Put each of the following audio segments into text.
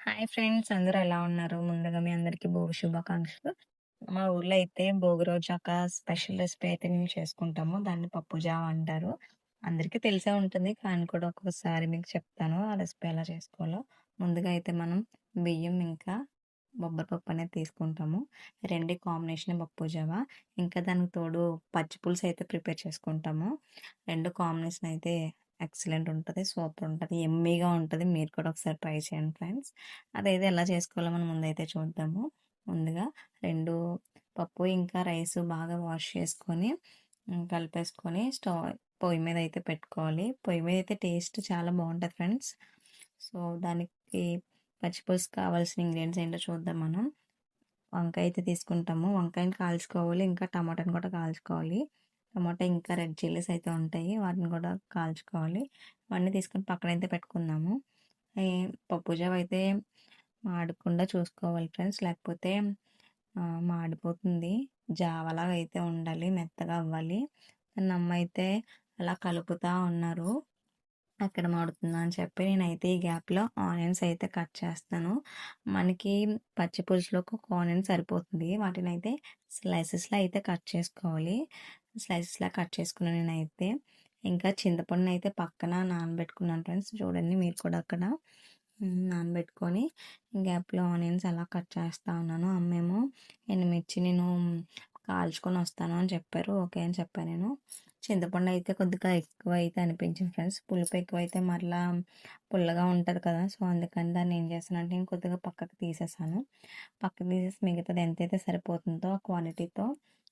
Hi friends అందరూ ఎలా ఉన్నారు? ముందుగా మీ అందరికీ భోగి శుభాకాంక్షలు. మా ఊర్లో అయితే భోగి రోజు ఒక స్పెషల్ రెసిపీ అయితే మేము చేసుకుంటాము. దాన్ని పప్పు జావ అంటారు. అందరికీ తెలిసే ఉంటుంది. కానీ కూడా ఒక్కొక్కసారి మీకు చెప్తాను ఆ రెసిపీ ఎలా చేసుకోవాలో. ముందుగా అయితే మనం బియ్యం ఇంకా బొబ్బరి పప్పు అనేది తీసుకుంటాము. రెండు కాంబినేషన్ పప్పు జావ. ఇంకా దానికి తోడు పచ్చి పులుసు అయితే ప్రిపేర్ చేసుకుంటాము. రెండు కాంబినేషన్ అయితే ఎక్సలెంట్ ఉంటుంది సూపర్ ఉంటుంది ఎమ్మీగా ఉంటుంది మీరు కూడా ఒకసారి ట్రై చేయండి ఫ్రెండ్స్. అదైతే ఎలా చేసుకోవాలో మనం ముందైతే చూద్దాము. ముందుగా రెండు పప్పు ఇంకా రైస్ బాగా వాష్ చేసుకొని కలిపేసుకొని స్టవ్ పొయ్యి మీద అయితే పెట్టుకోవాలి. పొయ్యి మీద అయితే టేస్ట్ చాలా బాగుంటుంది ఫ్రెండ్స్. సో, దానికి పచ్చిపులుసు కావాల్సిన ఇంగ్రీడియంట్స్ ఏంటో చూద్దాం మనం. వంకాయ అయితే తీసుకుంటాము. వంకాయని కాల్చుకోవాలి. ఇంకా టమాటాని కూడా కాల్చుకోవాలి. టమాటా ఇంకా రెడ్ చిల్లీస్ అయితే ఉంటాయి. వాటిని కూడా కాల్చుకోవాలి. అవన్నీ తీసుకొని పక్కనైతే పెట్టుకుందాము. ఈ పప్పు జావ అయితే మాడకుండా చూసుకోవాలి ఫ్రెండ్స్. లేకపోతే మాడిపోతుంది. జావలాగా అయితే ఉండాలి. మెత్తగా అవ్వాలి. నన్ను అమ్మ అయితే అలా కలుపుతూ ఉన్నారు. ఎక్కడ మాడుతుందా అని చెప్పి నేనైతే ఈ గ్యాప్‌లో ఆనియన్స్ అయితే కట్ చేస్తాను. మనకి పచ్చి పులుసులోకి ఒక ఆనియన్ సరిపోతుంది. వాటిని అయితే స్లైసెస్లో అయితే కట్ చేసుకోవాలి. స్లైసెస్‌లా కట్ చేసుకున్నాను నేనైతే. ఇంకా చింతపండునైతే పక్కన నానబెట్టుకున్నాను ఫ్రెండ్స్. చూడండి మీరు కూడా అక్కడ నానబెట్టుకొని గ్యాప్‌లో ఆనియన్స్ అలా కట్ చేస్తూ ఉన్నాను. అమ్మేమో ఎండుమిర్చి నేను కాల్చుకొని వస్తాను అని చెప్పారు. ఓకే అని చెప్పాను నేను. చింతపండు అయితే కొద్దిగా ఎక్కువ అయితే అనిపించింది ఫ్రెండ్స్. పులుపు అయితే మరలా పుల్లగా ఉంటుంది కదా! సో, అందుకని దాన్ని ఏం చేస్తానంటే నేను కొద్దిగా పక్కకు తీసేసాను. పక్కకు తీసేసి మిగతాది ఎంతైతే సరిపోతుందో ఆ క్వాలిటీతో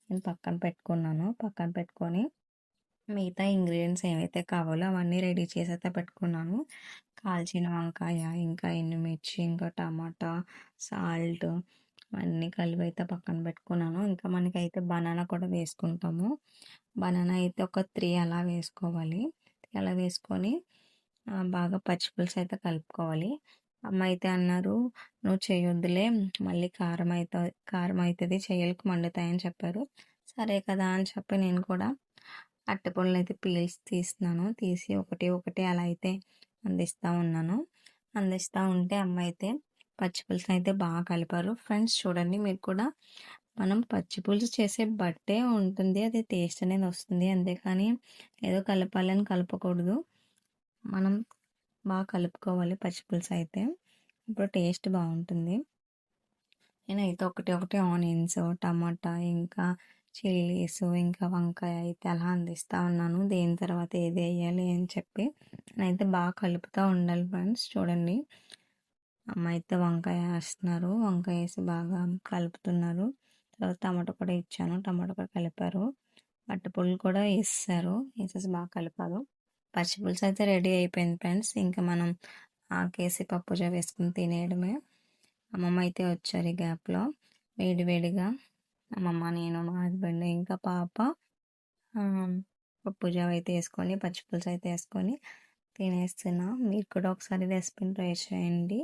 నేను పక్కన పెట్టుకున్నాను. పక్కన పెట్టుకొని మిగతా ఇంగ్రీడియంట్స్ ఏవైతే కావాలో అవన్నీ రెడీ చేసైతే పెట్టుకున్నాను. కాల్చిన వంకాయ, ఇంకా ఎండుమిర్చి, ఇంకా టమాటా, సాల్ట్ అన్నీ కలిపి అయితే పక్కన పెట్టుకున్నాను. ఇంకా మనకైతే బనానా కూడా వేసుకుంటాము. బనానా అయితే ఒక త్రీ అలా వేసుకోవాలి. అలా వేసుకొని బాగా పచ్చిపులుసు అయితే కలుపుకోవాలి. అమ్మ అయితే అన్నారు, "నువ్వు చేయొద్దులే మళ్ళీ కారం అయితే కారం అవుతుంది చేయలకు మండుతాయని" చెప్పారు. సరే కదా అని చెప్పి నేను కూడా అరటిపండ్లయితే పీల్స్ తీస్తున్నాను. తీసి ఒకటి ఒకటి అలా అయితే అందిస్తూ ఉన్నాను. అందిస్తూ ఉంటే అమ్మ అయితే పచ్చి అయితే బాగా కలిపారు. ఫ్రెండ్స్ చూడండి మీరు కూడా మనం పచ్చి పులుసు చేసే బట్టే ఉంటుంది. అది టేస్ట్ అనేది వస్తుంది. అంతేకాని ఏదో కలపాలని కలపకూడదు. మనం బాగా కలుపుకోవాలి పచ్చిపులుసు అయితే. ఇప్పుడు టేస్ట్ బాగుంటుంది నేనైతే ఒకటి ఒకటి ఆనియన్స్, టమాటా, ఇంకా చిల్లీస్, ఇంకా వంకాయ అయితే అలా అందిస్తూ ఉన్నాను. దేని తర్వాత ఏది వేయాలి అని చెప్పి. నేనైతే బాగా కలుపుతూ ఉండాలి ఫ్రెండ్స్. చూడండి. అమ్మ అయితే వంకాయ వేస్తున్నారు వంకాయ వేసి బాగా కలుపుతున్నారు. తర్వాత టమాటో కూడా ఇచ్చాను. టమాటో కూడా కలిపారు. అరటిపళ్ళు కూడా వేస్తారు వేసేసి బాగా కలిపారు. పచ్చి పులుసు అయితే రెడీ అయిపోయింది ఫ్రెండ్స్. ఇంకా మనం ఆకేసి పప్పు జావ వేసుకొని తినేయడమే. అమ్మమ్మ అయితే వచ్చారు ఈ గ్యాప్‌లో. వేడి వేడిగా అమ్మమ్మ, నేను, మా హస్బెండ్ ఇంకా పాప ఆహ్, పప్పు జావ అయితే వేసుకొని పచ్చిపులుసు అయితే వేసుకొని తినేస్తున్నా మీరు కూడా ఒకసారి రెసిపీని ట్రై చేయండి.